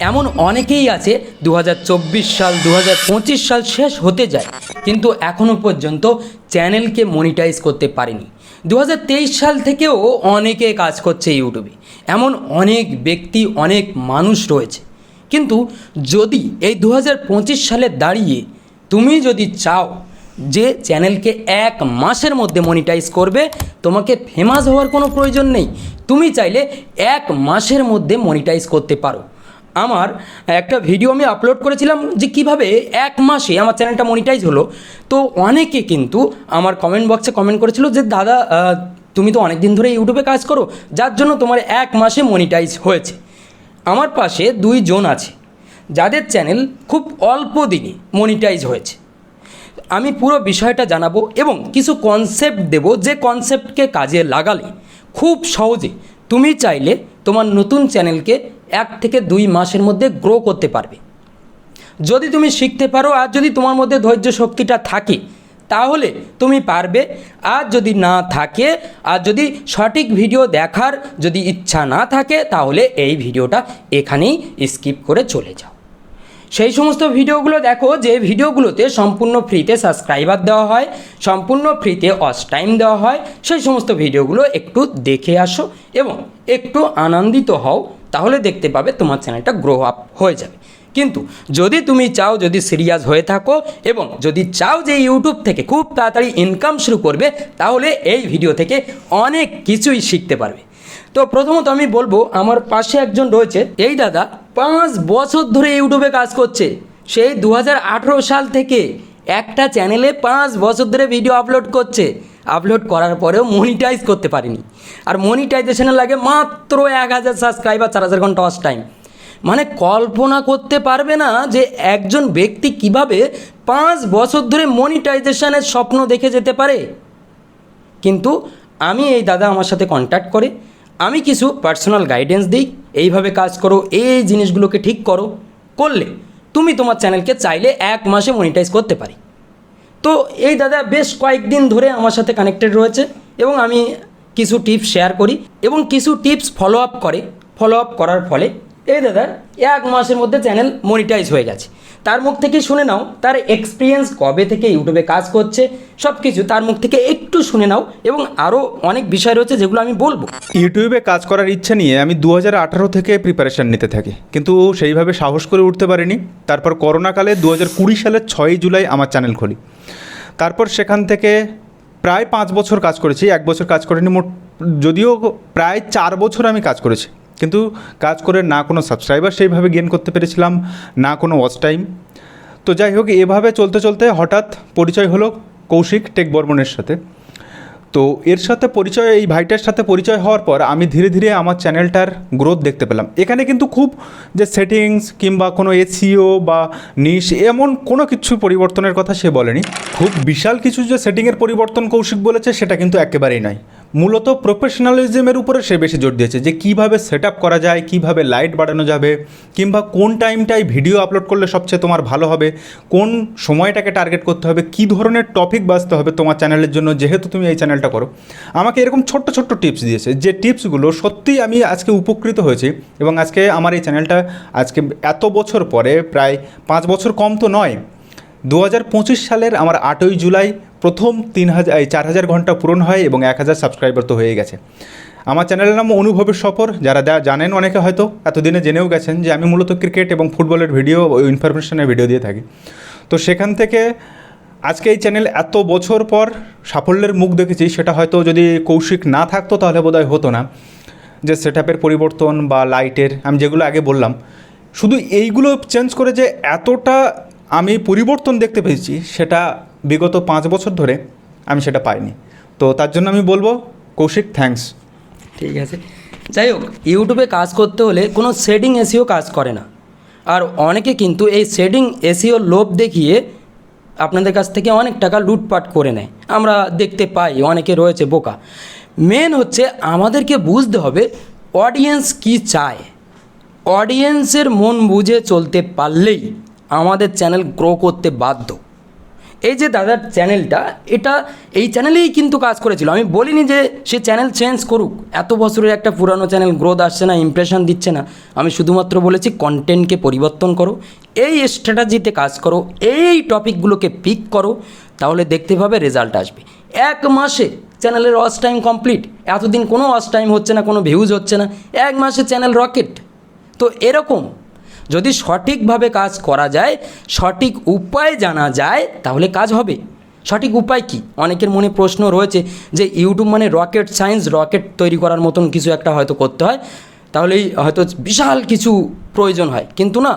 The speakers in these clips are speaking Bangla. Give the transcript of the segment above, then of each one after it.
এমন অনেকেই আছে দু হাজার চব্বিশ সাল দু হাজার পঁচিশ সাল শেষ হতে যায়, কিন্তু এখনও পর্যন্ত চ্যানেলকে মনিটাইজ করতে পারেনি। দু হাজার তেইশ সাল থেকেও অনেকে কাজ করছে ইউটিউবে। এমন অনেক ব্যক্তি, অনেক মানুষ রয়েছে। কিন্তু যদি এই দু হাজার পঁচিশ সালে দাঁড়িয়ে তুমি যদি চাও যে চ্যানেলকে এক মাসের মধ্যে মনিটাইজ করবে, তোমাকে ফেমাস হওয়ার কোনো প্রয়োজন নেই। তুমি চাইলে এক মাসের মধ্যে মনিটাইজ করতে পারো। আমার একটা ভিডিও আমি আপলোড করেছিলাম যে কীভাবে এক মাসে আমার চ্যানেলটা মনিটাইজ হলো। তো অনেকে কিন্তু আমার কমেন্ট বক্সে কমেন্ট করেছিল যে, দাদা তুমি তো অনেক দিন ধরে ইউটিউবে কাজ করো, যার জন্য তোমার এক মাসে মনিটাইজ হয়েছে। আমার পাশে দুইজন আছে, যাদের চ্যানেল খুব অল্প দিনে মনিটাইজ হয়েছে। আমি পুরো বিষয়টা জানাব এবং কিছু কনসেপ্ট দেব যে কনসেপ্টকে কাজে লাগালে খুব সহজে তুমি চাইলে তোমার নতুন চ্যানেলকে এক থেকে দুই মাসের মধ্যে গ্রো করতে পারবে। যদি তুমি শিখতে পারো আর যদি তোমার মধ্যে ধৈর্য শক্তিটা থাকে, তাহলে তুমি পারবে। আর যদি না থাকে, আর যদি সঠিক ভিডিও দেখার যদি ইচ্ছা না থাকে, তাহলে এই ভিডিওটা এখানেই স্কিপ করে চলে যাও। সেই সমস্ত ভিডিওগুলো দেখো, যে ভিডিওগুলোতে সম্পূর্ণ ফ্রিতে সাবস্ক্রাইবার দেওয়া হয়, সম্পূর্ণ ফ্রিতে অস টাইম দেওয়া হয়, সেই সমস্ত ভিডিওগুলো একটু দেখে আসো এবং একটু আনন্দিত হও, তাহলে দেখতে পাবে তোমার চ্যানেলটা গ্রো আপ হয়ে যাবে। কিন্তু যদি তুমি চাও যদি সিরিয়াস হয়ে থাকো এবং যদি চাও যে ইউটিউব থেকে খুব তাড়াতাড়ি ইনকাম শুরু করবে, তাহলে এই ভিডিও থেকে অনেক কিছুই শিখতে পারবে। তো প্রথমত আমি বলব, আমার পাশে একজন রয়েছে। এই দাদা পাঁচ বছর ধরে ইউটিউবে কাজ করছে। সেই দু হাজার আঠেরো সাল থেকে একটা চ্যানেলে পাঁচ বছর ধরে ভিডিও আপলোড করছে। আপলোড করার পরেও মনিটাইজ করতে পারেনি। আর মনিটাইজেশনে লাগে মাত্র এক হাজার সাবস্ক্রাইবার চার হাজার ঘণ্টা অস টাইম মানে কল্পনা করতে পারবে না যে একজন ব্যক্তি কীভাবে পাঁচ বছর ধরে মনিটাইজেশনের স্বপ্ন দেখে যেতে পারে। কিন্তু আমি এই দাদা আমার সাথে কন্ট্যাক্ট করে আমি কিছু পার্সোনাল গাইডেন্স দিই, এইভাবে কাজ করো, এই জিনিসগুলোকে ঠিক করো, করলে তুমি তোমার চ্যানেলকে চাইলে এক মাসে মনিটাইজ করতে পারি। তো এই দাদা বেশ কয়েকদিন ধরে আমার সাথে কানেক্টেড রয়েছে এবং আমি কিছু টিপস শেয়ার করি এবং কিছু টিপস ফলো আপ করে ফলো আপ করার ফলে এই দাদা, এক মাসের মধ্যে চ্যানেল মনিটাইজ হয়ে গেছে। তার মুখ থেকে শুনে নাও, তার এক্সপিরিয়েন্স কবে থেকে ইউটিউবে কাজ করছে সব কিছু তার মুখ থেকে একটু শুনে নাও এবং আরও অনেক বিষয় রয়েছে যেগুলো আমি বলব। ইউটিউবে কাজ করার ইচ্ছা নিয়ে আমি দু থেকে প্রিপারেশান নিতে থাকি, কিন্তু সেইভাবে সাহস করে উঠতে পারিনি। তারপর করোনাকালে দু হাজার কুড়ি সালের ছয়ই জুলাই আমার চ্যানেল খুলি। তারপর সেখান থেকে প্রায় পাঁচ বছর কাজ করেছি, এক বছর কাজ করিনি, মোট যদিও প্রায় চার বছর আমি কাজ করেছি। কিন্তু কাজ করে না কোনো সাবস্ক্রাইবার সেইভাবে গেন করতে পেরেছিলাম, না কোনো ওয়াচ টাইম তো যাই হোক, এভাবে চলতে চলতে হঠাৎ পরিচয় হলো কৌশিক টেক বর্মনের সাথে। তো এর সাথে পরিচয়, এই ভাইটার সাথে পরিচয় হওয়ার পর আমি ধীরে ধীরে আমার চ্যানেলটার গ্রোথ দেখতে পেলাম। এখানে কিন্তু খুব যে সেটিংস কিংবা কোনো এসিও বা নিশ এমন কোনো কিছু পরিবর্তনের কথা সে বলেনি। খুব বিশাল কিছু যে সেটিংয়ের পরিবর্তন কৌশিক বলেছে, সেটা কিন্তু একেবারেই নয় মূলত প্রফেশনালিজমের উপরে সে বেশি জোর দিয়েছে যে কীভাবে সেট করা যায়, কীভাবে লাইট বাড়ানো যাবে, কিংবা কোন টাইমটায় ভিডিও আপলোড করলে সবচেয়ে তোমার ভালো হবে, কোন সময়টাকে টার্গেট করতে হবে, কী ধরনের টপিক বাঁচতে হবে তোমার চ্যানেলের জন্য, যেহেতু তুমি এই চ্যানেলটা করো। আমাকে এরকম ছোট্ট ছোট্ট টিপস দিয়েছে যে টিপসগুলো সত্যিই আমি আজকে উপকৃত হয়েছি এবং আজকে আমার এই চ্যানেলটা আজকে এত বছর পরে, প্রায় পাঁচ বছর কম তো নয়, দু সালের আমার আটই জুলাই প্রথম তিন হাজার, এই চার হাজার ঘণ্টা পূরণ হয় এবং এক হাজার সাবস্ক্রাইবার তো হয়ে গেছে। আমার চ্যানেলের নাম অনুভবের সফর। যারা জানেন অনেকে হয়তো এতদিনে জেনেও গেছেন যে আমি মূলত ক্রিকেট এবং ফুটবলের ভিডিও ইনফরমেশনের ভিডিও দিয়ে থাকি। তো সেখান থেকে আজকে এই চ্যানেল এত বছর পর সাফল্যের মুখ দেখেছি, সেটা হয়তো যদি কৌশিক না থাকতো তাহলে বোধহয় হতো না। যে সেট পরিবর্তন বা লাইটের আমি যেগুলো আগে বললাম, শুধু এইগুলো চেঞ্জ করে যে এতটা আমি পরিবর্তন দেখতে পেয়েছি, সেটা বিগত পাঁচ বছর ধরে আমি সেটা পাইনি। তো তার জন্য আমি বলব, কৌশিক থ্যাঙ্কস ঠিক আছে। যাই হোক, ইউটিউবে কাজ করতে হলে কোনো শেডিং এসিও কাজ করে না। আর অনেকে কিন্তু এই শেডিং এসিও লোভ দেখিয়ে আপনাদের কাছ থেকে অনেক টাকা লুটপাট করে নেয়। আমরা দেখতে পাই, অনেকে রয়েছে বোকা। মেন হচ্ছে আমাদেরকে বুঝতে হবে অডিয়েন্স কি চায়? অডিয়েন্সের মন বুঝে চলতে পারলেই আমাদের চ্যানেল গ্রো করতে বাধ্য। এই যে দাদার চ্যানেলটা, এটা এই চ্যানেলেই কিন্তু কাজ করেছিল। আমি বলিনি যে সে চ্যানেল চেঞ্জ করুক। এত বছরের একটা পুরানো চ্যানেল গ্রোথ আসছে না ইমপ্রেশন দিচ্ছে না। আমি শুধুমাত্র বলেছি কন্টেন্টকে পরিবর্তন করো, এই স্ট্র্যাটাজিতে কাজ করো, এই টপিকগুলোকে পিক করো, তাহলে দেখতে পাবে রেজাল্ট আসবে। এক মাসে চ্যানেলের ওয়াচ টাইম কমপ্লিট এতদিন কোনো ওয়াচ টাইম হচ্ছে না, কোনো ভিউজ হচ্ছে না। এক মাসে চ্যানেল রকেট তো এরকম যদি সঠিকভাবে কাজ করা যায়, সঠিক উপায় জানা যায়, তাহলে কাজ হবে। সঠিক উপায় কি? অনেকের মনে প্রশ্ন রয়েছে যে ইউটিউব মানে রকেট সায়েন্স রকেট তৈরি করার মতন কিছু একটা হয়তো করতে হয়, তাহলেই হয়তো বিশাল কিছু প্রয়োজন হয়। কিন্তু না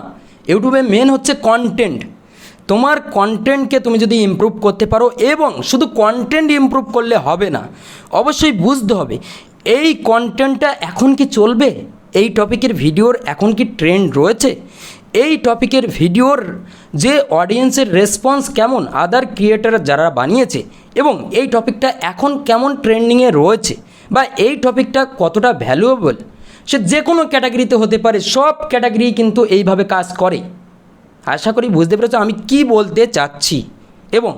ইউটিউবে মেন হচ্ছে কন্টেন্ট তোমার কন্টেন্টকে তুমি যদি ইমপ্রুভ করতে পারো এবং শুধু কন্টেন্ট ইমপ্রুভ করলে হবে না, অবশ্যই বুঝতে হবে, এই কন্টেন্টটা এখন কি চলবে? এই টপিকের ভিডিওর এখন কি ট্রেন্ড রয়েছে? এই টপিকের ভিডিওর যে অডিয়েন্সের রেসপন্স কেমন আদার ক্রিয়েটার যারা বানিয়েছে, এবং এই টপিকটা এখন কেমন ট্রেন্ডিংয়ে রয়েছে, বা এই টপিকটা কতটা ভ্যালুয়েবল সে যে কোনো ক্যাটাগরিতে হতে পারে, সব ক্যাটাগরি কিন্তু এইভাবে কাজ করে। আশা করি বুঝতে পেরেছ আমি কি বলতে চাচ্ছি। এবং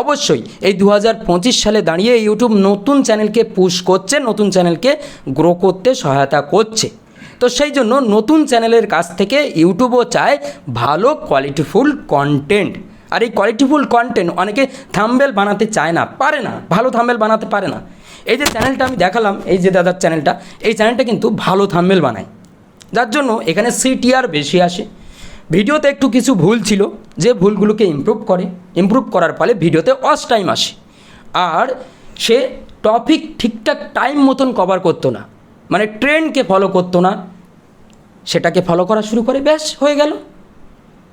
অবশ্যই এই দু হাজার পঁচিশ সালে দাঁড়িয়ে ইউটিউব নতুন চ্যানেলকে পুশ করছে, নতুন চ্যানেলকে গ্রো করতে সহায়তা করছে। তো সেই জন্য নতুন চ্যানেলের কাছ থেকে ইউটিউবও চায় ভালো কোয়ালিটিফুল কন্টেন্ট আর এই কোয়ালিটিফুল কন্টেন্ট অনেকে থাম্বেল বানাতে চায় না, পারে না, ভালো থাম্বেল বানাতে পারে না। এই যে চ্যানেলটা আমি দেখালাম, এই যে দাদার চ্যানেলটা, এই চ্যানেলটা কিন্তু ভালো থাম্বেল বানায়। যার জন্য এখানে সিটিআর বেশি আসে। ভিডিওতে একটু কিছু ভুল ছিল, যে ভুলগুলোকে ইমপ্রুভ করে ইমপ্রুভ করার ফলে ভিডিওতে অস টাইম আসে। আর সে টপিক ঠিকঠাক টাইম মতন কভার করতো না। মানে ট্রেন্ডকে ফলো করতো না। সেটাকে ফলো করা শুরু করে, ব্যাস, হয়ে গেল।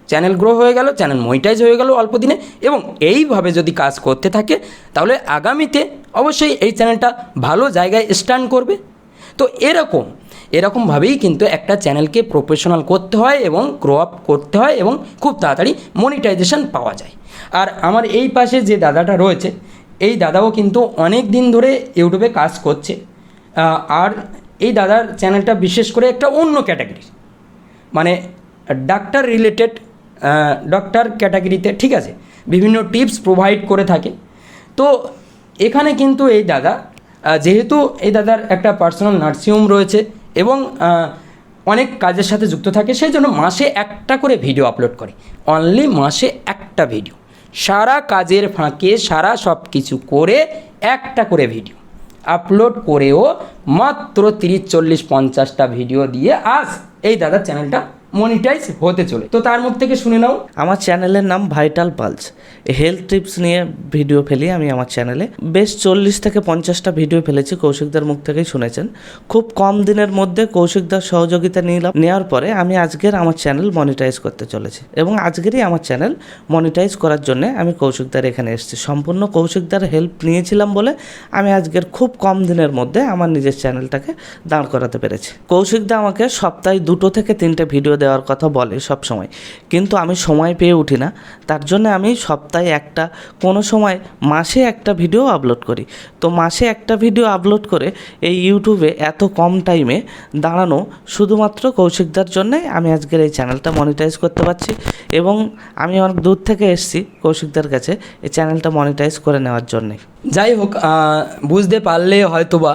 চ্যানেল গ্রো হয়ে গেল চ্যানেল মনিটাইজ হয়ে গেল অল্প দিনে। এবং এইভাবে যদি কাজ করতে থাকে, তাহলে আগামীতে অবশ্যই এই চ্যানেলটা ভালো জায়গায় স্ট্যান্ড করবে। তো এরকম, এরকমভাবেই কিন্তু একটা চ্যানেলকে প্রফেশনাল করতে হয় এবং গ্রো আপ করতে হয় এবং খুব তাড়াতাড়ি মনিটাইজেশন পাওয়া যায়। আর আমার এই পাশে যে দাদাটা রয়েছে, এই দাদাও কিন্তু অনেক দিন ধরে ইউটিউবে কাজ করছে। আর এই দাদার চ্যানেলটা বিশেষ করে একটা অন্য ক্যাটাগরির মানে ডাক্তার রিলেটেড ডক্টর ক্যাটাগরিতে ঠিক আছে? বিভিন্ন টিপস প্রোভাইড করে থাকে। তো এখানে কিন্তু এই দাদা যেহেতু এই দাদার একটা পার্সোনাল নার্সিংহোম রয়েছে এবং অনেক কাজের সাথে যুক্ত থাকে, সেই জন্য মাসে একটা করে ভিডিও আপলোড করে। অনলি মাসে একটা ভিডিও সারা কাজের ফাঁকে সারা সব কিছু করে একটা করে ভিডিও আপলোড করেও মাত্র তিরিশ চল্লিশ পঞ্চাশটা ভিডিও দিয়ে আস এই দাদার চ্যানেলটা মনিটাইজ হতে চলে। তো তার মধ্যে থেকে শুনে নাও। আমার চ্যানেলের নাম ভাইটাল পালস হেলথ টিপস নিয়ে ভিডিও ফেলি আমি আমার চ্যানেলে। বেশ চল্লিশ থেকে পঞ্চাশটা ভিডিও ফেলেছি, কৌশিকদার মুখ থেকেই শুনেছেন। খুব কম দিনের মধ্যে কৌশিকদার সহযোগিতা নিলাম। নেওয়ার পরে আমি আজকের আমার চ্যানেল মনিটাইজ করতে চলেছি এবং আজকেরই আমার চ্যানেল মনিটাইজ করার জন্য আমি কৌশিকদার এখানে এসেছি। সম্পূর্ণ কৌশিকদার হেল্প নিয়েছিলাম বলে আমি আজকের খুব কম দিনের মধ্যে আমার নিজের চ্যানেলটাকে দাঁড় করাতে পেরেছি। কৌশিকদা আমাকে সপ্তাহে দুটো থেকে তিনটে ভিডিও দেওয়ার কথা বলে সব সময়। কিন্তু আমি সময় পেয়ে উঠি না। তার জন্য আমি সপ্তাহে একটা, কোনো সময় মাসে একটা ভিডিও আপলোড করি। তো মাসে একটা ভিডিও আপলোড করে এই ইউটিউবে এত কম টাইমে দাঁড়ানো শুধুমাত্র কৌশিকদার জন্যে আমি আজকের এই চ্যানেলটা মনিটাইজ করতে পারছি এবং আমি অনেক দূর থেকে এসেছি কৌশিকদার কাছে এই চ্যানেলটা মনিটাইজ করে নেওয়ার জন্যে। যাই হোক বুঝতে পারলে হয়তোবা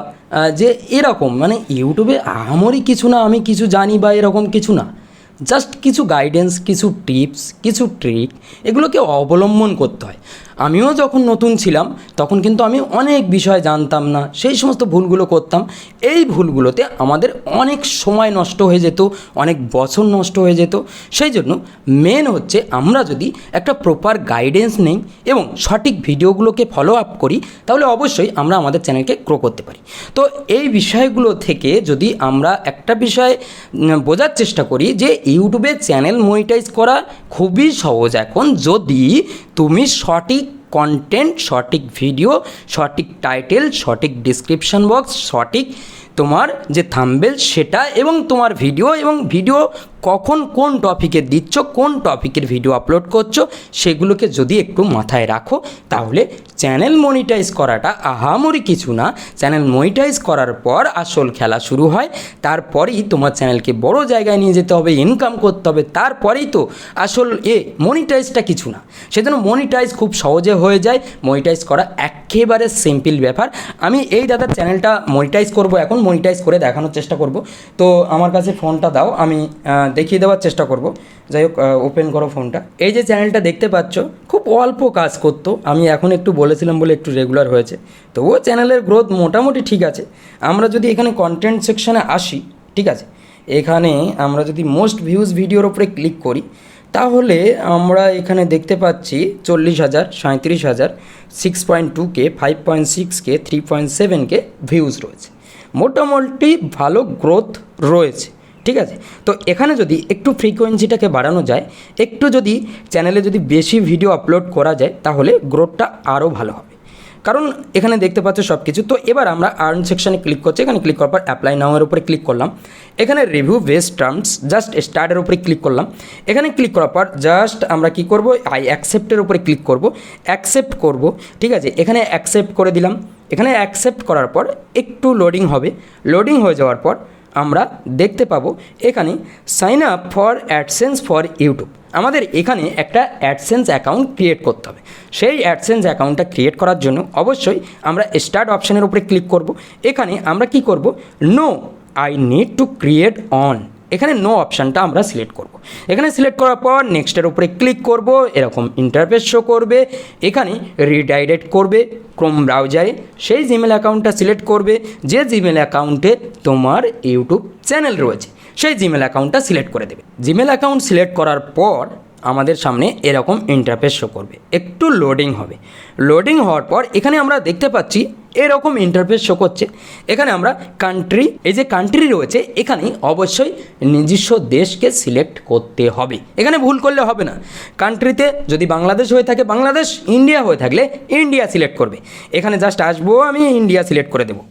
যে এরকম মানে ইউটিউবে আমারই কিছু না, আমি কিছু জানি বা এরকম কিছু না। জাস্ট কিছু গাইডেন্স কিছু টিপস কিছু ট্রিক এগুলোকে অবলম্বন করতে হয়। আমিও যখন নতুন ছিলাম, তখন কিন্তু আমি অনেক বিষয় জানতাম না। সেই সমস্ত ভুলগুলো করতাম। এই ভুলগুলোতে আমাদের অনেক সময় নষ্ট হয়ে যেত, অনেক বছর নষ্ট হয়ে যেত। সেই জন্য মেন হচ্ছে আমরা যদি একটা প্রপার গাইডেন্স নেই এবং সঠিক ভিডিওগুলোকে ফলো আপ করি, তাহলে অবশ্যই আমরা আমাদের চ্যানেলকে গ্রো করতে পারি। তো এই বিষয়গুলো থেকে যদি আমরা একটা বিষয় বোঝার চেষ্টা করি যে ইউটিউবে চ্যানেল মনিটাইজ করা খুবই সহজ। এখন যদি তুমি সঠিক কন্টেন্ট সঠিক ভিডিও সঠিক টাইটেল সঠিক ডিসক্রিপশন বক্স সঠিক তোমার যে থাম্বেল সেটা এবং তোমার ভিডিও এবং ভিডিও কখন কোন টপিকে দিচ্ছ, কোন টপিকের ভিডিও আপলোড করছ, সেগুলোকে যদি একটু মাথায় রাখো, তাহলে চ্যানেল মনিটাইজ করাটা আহামরি কিছু না। চ্যানেল মনিটাইজ করার পর আসল খেলা শুরু হয়, তারপরেই তোমার চ্যানেলকে বড় জায়গায় নিয়ে যেতে হবে ইনকাম করতে হবে, তারপরেই তো আসল এ মনিটাইজটা কিছু না। সেজন্য মনিটাইজ খুব সহজে হয়ে যায় মনিটাইজ করা একেবারে সিম্পল ব্যাপার। আমি এই দাদার চ্যানেলটা মনিটাইজ করব এখন মনিটাইজ করে দেখানোর চেষ্টা করব। তো আমার কাছে ফোনটা দাও, আমি দেখিয়ে দেওয়ার চেষ্টা করব। যাই হোক ওপেন করো ফোনটা। এই যে চ্যানেলটা দেখতে পাচ্ছ, খুব অল্প কাজ করতো। আমি এখন একটু বলেছিলাম বলে একটু রেগুলার হয়েছে। তো ও চ্যানেলের গ্রোথ মোটামুটি ঠিক আছে। আমরা যদি এখানে কন্টেন্ট সেকশনে আসি, ঠিক আছে? এখানে আমরা যদি মোস্ট ভিউজ ভিডিওর ওপরে ক্লিক করি, তাহলে আমরা এখানে দেখতে পাচ্ছি চল্লিশ হাজার সাঁত্রিশ হাজার six point two K five point six K three point seven K views রয়েছে। মোটামুটি ভালো গ্রোথ রয়েছে, ঠিক আছে? তো এখানে যদি একটু ফ্রিকোয়েন্সিটাকে বাড়ানো যায়, একটু যদি চ্যানেলে যদি বেশি ভিডিও আপলোড করা যায়, তাহলে গ্রোথটা আরও ভালো হবে। কারণ এখানে দেখতে পাচ্ছ সব কিছু তো এবার আমরা আর্ন সেকশানে ক্লিক করছি। এখানে ক্লিক করার পর অ্যাপ্লাই নাওয়ের উপরে ক্লিক করলাম। এখানে রিভিউ বেস্ট টার্মস জাস্ট স্টার্টের উপরে ক্লিক করলাম। এখানে ক্লিক করার পর জাস্ট আমরা কি করব? আই অ্যাকসেপ্টের উপরে ক্লিক করব। অ্যাকসেপ্ট করব, ঠিক আছে? এখানে অ্যাকসেপ্ট করে দিলাম। এখানে অ্যাকসেপ্ট করার পর একটু লোডিং হবে। লোডিং হয়ে যাওয়ার পর আমরা দেখতে পাবো এখানে sign up for AdSense for YouTube আমাদের এখানে একটা অ্যাডসেন্স অ্যাকাউন্ট ক্রিয়েট করতে হবে। সেই অ্যাডসেন্স অ্যাকাউন্টটা ক্রিয়েট করার জন্য অবশ্যই আমরা স্টার্ট অপশানের উপরে ক্লিক করব। এখানে আমরা কি করব? No I need to create on এখানে নো অপশানটা আমরা সিলেক্ট করব। এখানে সিলেক্ট করার পর নেক্সটের উপরে ক্লিক করব, এরকম ইন্টারফেস শো করবে, এখানে রিডাইরেক্ট করবে ক্রোম ব্রাউজারে সেই জিমেল অ্যাকাউন্টটা সিলেক্ট করবে, যে জিমেল অ্যাকাউন্টে তোমার ইউটিউব চ্যানেল রয়েছে, সেই জিমেল অ্যাকাউন্টটা সিলেক্ট করে দেবে। জিমেল অ্যাকাউন্ট সিলেক্ট করার পর আমাদের সামনে এরকম ইন্টারফেস শো করবে। একটু লোডিং হবে। লোডিং হওয়ার পর এখানে আমরা দেখতে পাচ্ছি এরকম ইন্টারফেস শো করছে। এখানে আমরা কান্ট্রি এই যে কান্ট্রি রয়েছে এখানে অবশ্যই নিজস্ব দেশকে সিলেক্ট করতে হবে। এখানে ভুল করলে হবে না। কান্ট্রিতে যদি বাংলাদেশ হয়ে থাকে, বাংলাদেশ ইন্ডিয়া হয়ে থাকলে ইন্ডিয়া সিলেক্ট করবে। এখানে জাস্ট আসব, আমি ইন্ডিয়া সিলেক্ট করে দেবো।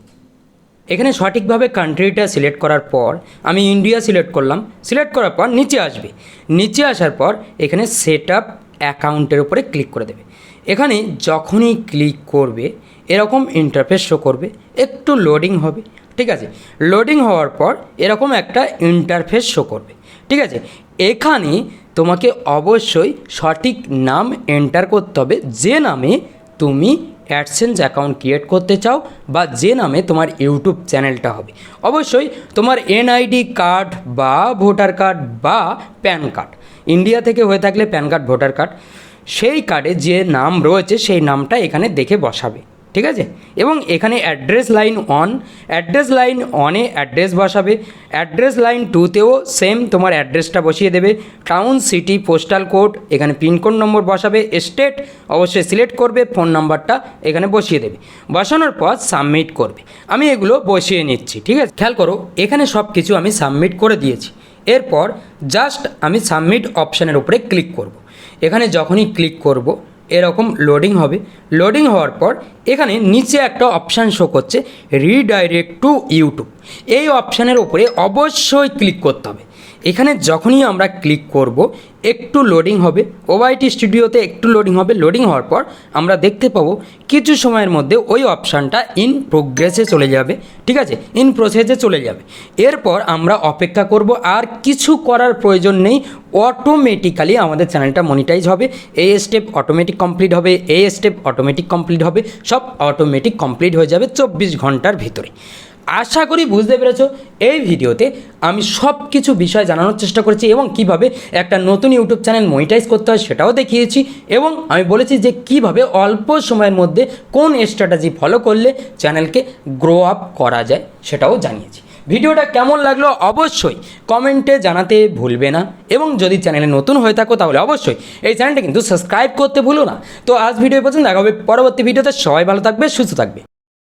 এখানে সঠিকভাবে কান্ট্রিটা সিলেক্ট করার পর, আমি ইন্ডিয়া সিলেক্ট করলাম। সিলেক্ট করার পর নিচে আসবে। নিচে আসার পর এখানে সেট আপ অ্যাকাউন্টের উপরে ক্লিক করে দেবে। এখানে যখনই ক্লিক করবে এরকম ইন্টারফেস শো করবে, একটু লোডিং হবে, ঠিক আছে? লোডিং হওয়ার পর এরকম একটা ইন্টারফেস শো করবে, ঠিক আছে? এখানে তোমাকে অবশ্যই সঠিক নাম এন্টার করতে হবে, যে নামে তুমি অ্যাডসেন্স অ্যাকাউন্ট ক্রিয়েট করতে চাও বা যে নামে তোমার ইউটিউব চ্যানেলটা হবে। অবশ্যই তোমার এনআইডি কার্ড বা ভোটার কার্ড বা প্যান কার্ড ইন্ডিয়া থেকে হয়ে থাকলে প্যান কার্ড ভোটার কার্ড সেই কার্ডে যে নাম রয়েছে সেই নামটা এখানে দেখে বসাবে। ঠিক আছে? এবং এখানে address line one address line অনে অ্যাড্রেস বসাবে। অ্যাড্রেস লাইন টুতেও সেম তোমার অ্যাড্রেসটা বসিয়ে দেবে। টাউন সিটি পোস্টাল কোড এখানে পিনকোড নম্বর বসাবে। স্টেট অবশ্যই সিলেক্ট করবে ফোন নাম্বারটা এখানে বসিয়ে দেবে। বসানোর পর সাবমিট করবে। আমি এগুলো বসিয়ে নিচ্ছি, ঠিক আছে? খেয়াল করো, এখানে সব কিছু আমি সাবমিট করে দিয়েছি। এরপর জাস্ট আমি সাবমিট অপশানের উপরে ক্লিক করব। এখানে যখনই ক্লিক করব এরকম লোডিং হবে। লোডিং হওয়ার পর এখানে নিচে একটা অপশান শো করছে রিডাইরেক্ট টু ইউটিউব এই অপশানের ওপরে অবশ্যই ক্লিক করতে হবে। এখানে যখনই আমরা ক্লিক করব, একটু লোডিং হবে ওআইটি স্টুডিওতে একটু লোডিং হবে লোডিং হওয়ার পর আমরা দেখতে পাবো কিছু সময়ের মধ্যে ওই অপশানটা ইন প্রোগ্রেসে চলে যাবে, ঠিক আছে? ইন প্রসেসে চলে যাবে। এরপর আমরা অপেক্ষা করব, আর কিছু করার প্রয়োজন নেই অটোমেটিক্যালি আমাদের চ্যানেলটা মনিটাইজ হবে এই স্টেপ অটোমেটিক কমপ্লিট হবে এই স্টেপ অটোমেটিক কমপ্লিট হবে, সব অটোমেটিক কমপ্লিট হয়ে যাবে চব্বিশ ঘণ্টার ভিতরে। আশা করি বুঝতে পেরেছ, এই ভিডিওতে আমি সব কিছু বিষয় জানানোর চেষ্টা করেছি এবং কীভাবে একটা নতুন ইউটিউব চ্যানেল মনিটাইজ করতে হয় সেটাও দেখিয়েছি এবং আমি বলেছি যে কীভাবে অল্প সময়ের মধ্যে কোন স্ট্র্যাটাজি ফলো করলে চ্যানেলকে গ্রো আপ করা যায় সেটাও জানিয়েছি। ভিডিওটা কেমন লাগল অবশ্যই কমেন্টে জানাতে ভুলবে না এবং যদি চ্যানেলে নতুন হয়ে থাকো তাহলে অবশ্যই এই চ্যানেলটা কিন্তু সাবস্ক্রাইব করতে ভুলো না। তো আজ ভিডিও পর্যন্ত দেখা হবে পরবর্তী ভিডিওতে। সবাই ভালো থাকবে, সুস্থ থাকবে।